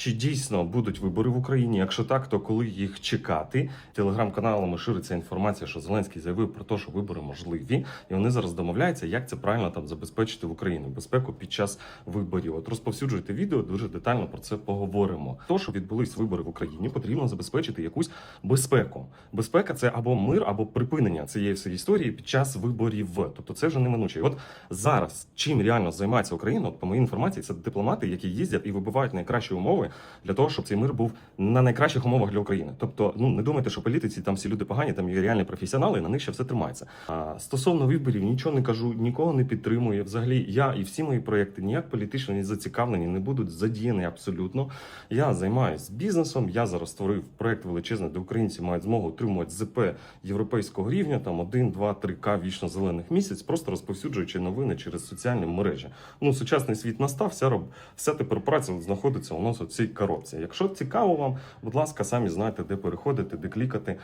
Чи дійсно будуть вибори в Україні? Якщо так, то коли їх чекати? Телеграм-каналами шириться інформація, що Зеленський заявив про те, що вибори можливі, і вони зараз домовляються, як це правильно там забезпечити в Україні безпеку під час виборів. От розповсюджуйте відео, дуже детально про це поговоримо. То, що відбулись вибори в Україні, потрібно забезпечити якусь безпеку. Безпека це або мир, або припинення цієї всієї історії під час виборів. Тобто це вже неминуче. От зараз чим реально займається Україна, от по моїй інформації, це дипломати, які їздять і вибивають найкращі умови для того, щоб цей мир був на найкращих умовах для України. Тобто, ну не думайте, що політиці там всі люди погані, там є реальні професіонали, і на них ще все тримається. А стосовно виборів, нічого не кажу, нікого не підтримую. Взагалі, я і всі мої проекти ніяк політично не зацікавлені, не будуть задіяні абсолютно. Я займаюся бізнесом. Я зараз створив проект величезний, де українці мають змогу отримувати ЗП європейського рівня, там 1, 2, 3 к вічно зелених місяць, просто розповсюджуючи новини через соціальні мережі. Ну, сучасний світ настав, вся роб, вся тепер праця знаходиться у нас у цій коробці. Якщо цікаво вам, будь ласка, самі знаєте, де переходити, де клікати.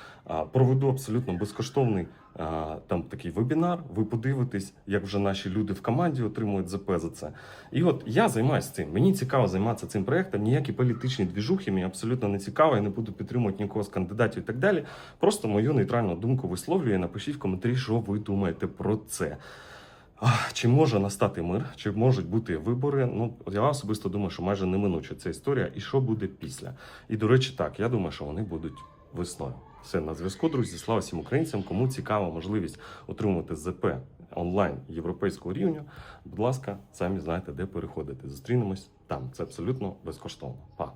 Проведу абсолютно безкоштовний там такий вебінар. Ви подивитесь, як вже наші люди в команді отримують ЗП за це. І от я займаюся цим. Мені цікаво займатися цим проектом. Ніякі політичні двіжухи мені абсолютно не цікаво. Я не буду підтримувати нікого з кандидатів і так далі. Просто мою нейтральну думку висловлюю. Напишіть в коментарі, що ви думаєте про це. Чи може настати мир, чи можуть бути вибори? Ну я особисто думаю, що майже неминуча ця історія. І що буде після? І до речі, так я думаю, що вони будуть весною. Все на зв'язку, друзі. Слава всім українцям. Кому цікава можливість отримати ЗП онлайн європейського рівня. Будь ласка, самі знаєте, де переходити. Зустрінемось там. Це абсолютно безкоштовно. Па.